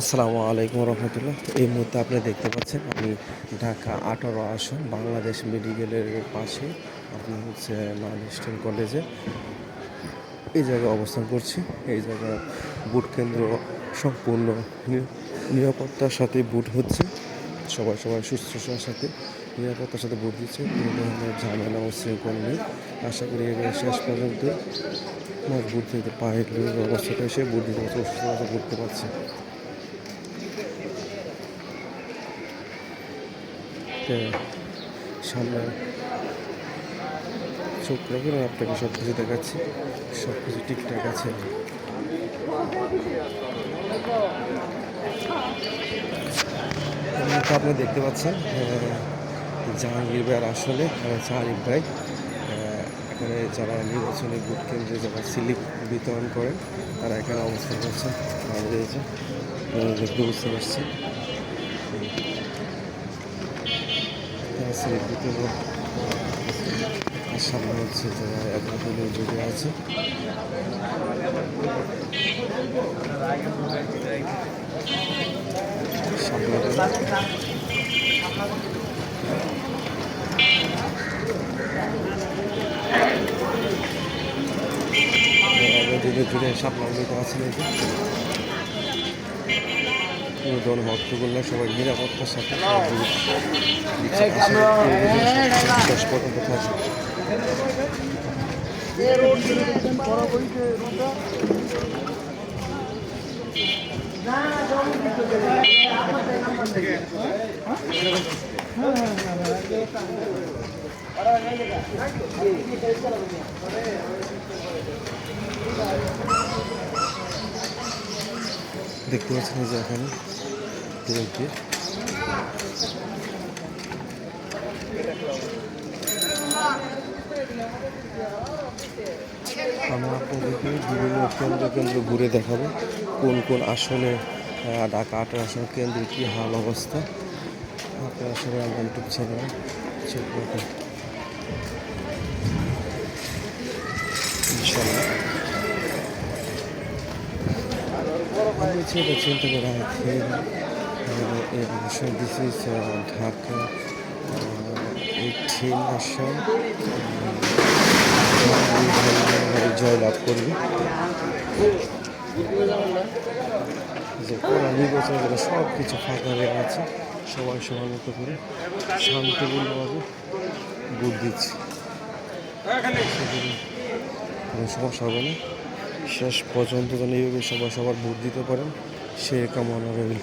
আসসালামু আলাইকুম রহমতুল্লাহ। এই মুহূর্তে আপনি দেখতে পাচ্ছেন আমি ঢাকা আঠারো আসন, বাংলাদেশ মেডিকেলের পাশে আপনি হচ্ছে নন ইস্টার্ন কলেজে। এই জায়গায় অবস্থান করছি। এই জায়গায় বুট কেন্দ্র সম্পূর্ণ নিরাপত্তার সাথে বুট হচ্ছে। সবাই সবাই সুস্থতার সাথে নিরাপত্তার সাথে বুট দিচ্ছে। কোনো ধরনের ঝামেলা ও শৃঙ্খল নেই। আশা করি এবার শেষ পর্যন্ত আমার বুট দিতে পায়ের অবস্থাটা এসে বুট দিতে পারছে সুস্থতা বুঝতে পারছে। সামনে চোখ রাখুন আপনাকে সব কিছু দেখাচ্ছি। সব কিছু ঠিকঠাক আছে। আপনি দেখতে পাচ্ছেন জাহাঙ্গীর ভাইয়ের আসলে আরিফ ভাই এখানে যারা নির্বাচনী ভোট কেন্দ্রে যারা স্লিপ বিতরণ করেন, তারা এখানে অবস্থান করছেন। আমাদের দেখতে বুঝতে পারছেন। বিতরণ আর সামনে হচ্ছে যারা এতগুলো জুড়ে আছে। দিনে জুড়ে সামনে আছে নাকি? দল ভক্তগুলো সবাই নিরাপত্তার সাথে দেখতে পাচ্ছেন যে এখানে তিনটি আমরা আপনাদেরকে বিভিন্ন কেন্দ্র কেন্দ্র ঘুরে দেখাবো কোন কোন আসনে ঢাকা আটার আসন কেন্দ্রে কী হাল অবস্থা। আপনারা সবাই আমার ইউটিউব চ্যানেলে আমি চিন্তা চিন্তা করে অবশ্যই দিস ইজ ঢাকা এইটিন আসন জয় লাভ করবে। যে কোরআন নির্বাচন করে সব কিছু ফাঁকা হয়ে আছে। সবাই সবার মতো করে শান্তিপূর্ণভাবে ভোট দিচ্ছে। কোনো সমস্যা হবে না, শেষ পর্যন্ত যেন এইভাবে সবাই সবার ভোট দিতে পারেন, সে কামনা রইল।